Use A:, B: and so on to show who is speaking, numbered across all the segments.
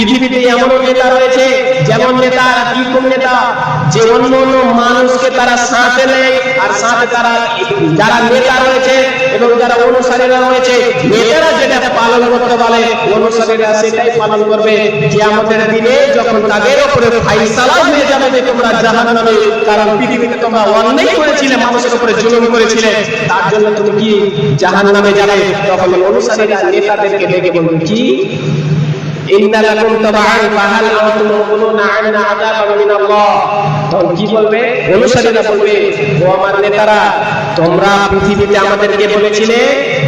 A: পৃথিবীতে এমন নেতা রয়েছে, যেমন নেতা কি কোন নেতা? যে অন্য অন্য মানুষকে তারা সাথে নেয়, আর সাথে তারা যারা নেতা রয়েছে এবং যারা অনুসারীরা রয়েছে, নেতারা যেটা পালন করতে বলে, অনুসারীরা সেটাই পালন করবে। যে আমাদের দিনে যখন তাদের উপরে ফাইসালা হয়ে যাবে যে তোমরা জাহান্নামে, কারণ পৃথিবীতে তোমরা অন্যায় করেছিলে, মানুষের উপরে জুলুম করেছিলে, তার জন্য তুমি কি জাহান্নামে যাবে? তখন অনুসারীরা নেতাদেরকে ডেকে বলবে, কি? তখন কি বলবে? নেতারা, তোমরা আমাদেরকে বলেছিলে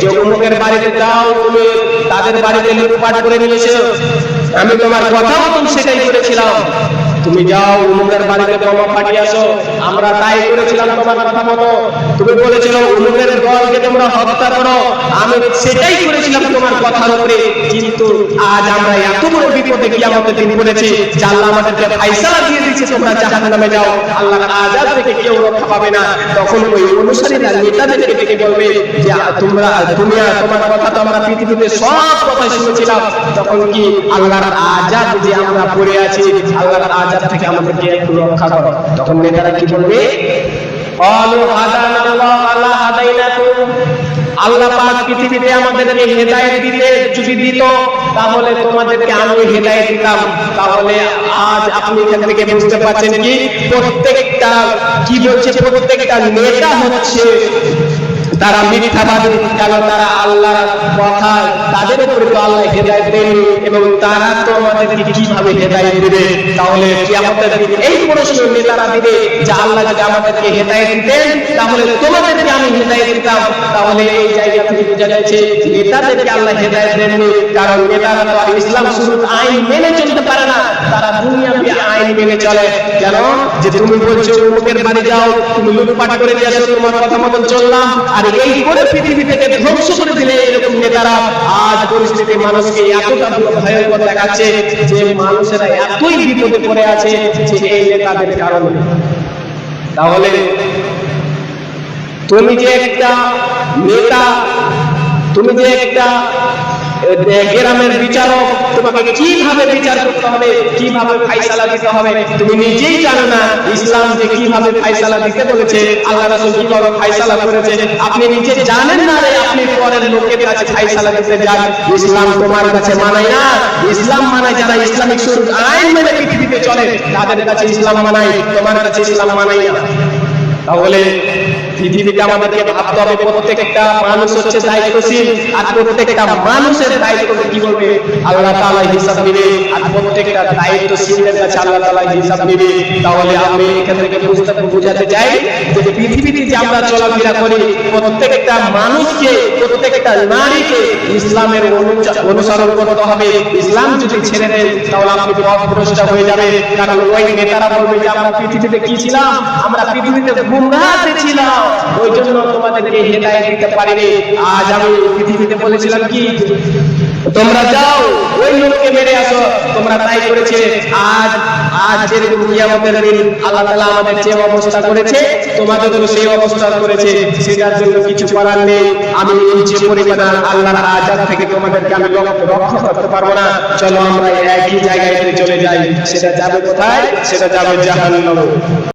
A: যে অমুকের বাড়িতে যাও, তুমি তাদের বাড়িতে লুটপাট করে নিয়েছো আমি তোমার কথা মতন সেটাই করেছিলাম। তুমি যাও, উমুকের বাড়িতে ফাটিয়ে আসো। আমরা তাই করেছিলাম তোমার কথা মতো। তুমি বলেছিল, উমুকের দলকে তোমরা হত্যা করো। আমি সেটাই করেছিলাম তোমার কথার উপরে। কিন্তু আজ আমরা এত বড় বিপদে কি আমাদের দিন পড়েছি, যে আল্লাহ আমাদেরকে ফাইসালা দিয়ে দিচ্ছে তোমরা জাহান নামে যাও। আল্লাহর আজাদ থেকে কেউ রক্ষা পাবে না। তখন ওই অনুসারীরা, নেতাদেরকে ডেকে বলবে যে তোমরা, তুমি আর তোমার কথা তো আমরা পৃথিবীতে সব কথা শুনেছিলাম। তখন কি আল্লাহর আজাদ যে আমরা পড়ে আছি, আল্লাহর আজাদ আজাব থেকে আমাদেরকে একটু রক্ষা করো। তখন নেতারা কি বলবে? আল্লাহ পাক পৃথিবীতে আমাদেরকে হেদায়েত দিতে যদি দিত, তাহলে তোমাদেরকে আমি হেদায়েত দিতাম। তাহলে আজ আপনি এখান থেকে বুঝতে পারছেন কি? প্রত্যেকটা, কি বলছে? প্রত্যেকটা নেতা হচ্ছে তারা মিথ্যাবাদী কেন তারা আল্লাহর কথা তাদের উপরে তো আল্লাহ হেদায়েত দেননি এবং তারা তো আমাদেরকে কীভাবে হেদায়েত দিবে? তাহলে কিয়ামতের দিন এই প্রশ্ন নেতারা দিবে যে আল্লাহ যদি আমাদেরকে হেদায়েত দিতেন তাহলে তোমাদেরকে আমি হেদায়েত দিতাম। তাহলে এই জায়গা থেকে বোঝা যাচ্ছে নেতাদেরকে আল্লাহ হেদায়েত দেননি, কারণ নেতারা তো ইসলাম শুরু আইন মেনে চলতে পারে না। মেনে চলে। কেন? যে তুমি বলছো, অমুকের বাড়ি যাও, তুমি লুটপাট করে দিয়ে আসো, তোমার কথা মতন চললাম। আর এই করে পৃথিবী থেকে ধ্বংস করে দিলে এরকম নেতারা আজ পরিস্থিতি মানুষকে এতটা ভয়ঙ্কর দেখাচ্ছে যে মানুষেরা এতই বিপদে পড়ে আছে যে এই নেতাদের কারণে তাহলে তুমি যে একটা নেতা, তুমি যে একটা গ্রামের বিচারক, তোমাকে কীভাবে বিচার করতে হবে, কীভাবে ফাইসালা দিতে হবে, তুমি নিজেই জানো না ইসলাম যে কীভাবে ফাইসালা দিতে বলেছে, আল্লাহ রাসূল কীভাবে ফাইসালা করেছে, আপনি নিজে জানেন না রে আপনি পরের লোকের কাছে ফাইসালা দিতে যান, ইসলাম তোমার কাছে মানায় না, ইসলাম মানায় যারা ইসলামিক শুরু আইন মেনে পৃথিবীতে চলে, তাদের কাছে ইসলাম মানায়, তোমার কাছে ইসলাম মানায় না। তাহলে পৃথিবীতে আমাদেরকে ভাবতে হবে প্রত্যেকটা মানুষ হচ্ছে দায়িত্বশীল, আর প্রত্যেকটা মানুষের দায়িত্ব কি বলবে? আল্লাহ হিসাব আর প্রত্যেকটা দায়িত্বশীলের কাছে আল্লাহ হিসাব তাহলে আমি এখান থেকে বুঝতে চাই যে পৃথিবীতে যে আমরা চলাফেরা করি, প্রত্যেকটা মানুষকে, প্রত্যেকটা নারীকে ইসলামের অনুসরণ করতে হবে। ইসলাম যদি ছেড়ে দেয়, তাহলে আপনি পথভ্রষ্ট হয়ে যাবে। কারণ ওই নেতারা বলবে যে, আমরা পৃথিবীতে কি ছিলাম? আমরা পৃথিবীতে গুমরাতে ছিলাম। ওই জন্য তোমাদেরকে হেদায়েত দিতে পারিনি। আজ আমি পৃথিবীতে বলেছিলাম কি? তোমরা যাও, ওই লোককে মেরে আসো। তোমরা তাই করেছে। আজ আজ কিয়ামতের দিন আল্লাহ তাআলা আমাদের যে অবস্থা করেছে তোমাদেরও সেই অবস্থা করেছে। সেটার জন্য কিছু করার নেই। আমি যে পরিমাণ আল্লাহর আজাদ থেকে তোমাদেরকে আমি রক্ষা করতে পারব না। চলো আমরা একই জায়গায় চলে যাই, সেটা যাবে কোথায়? সেটা যাবে জাহান্নামে।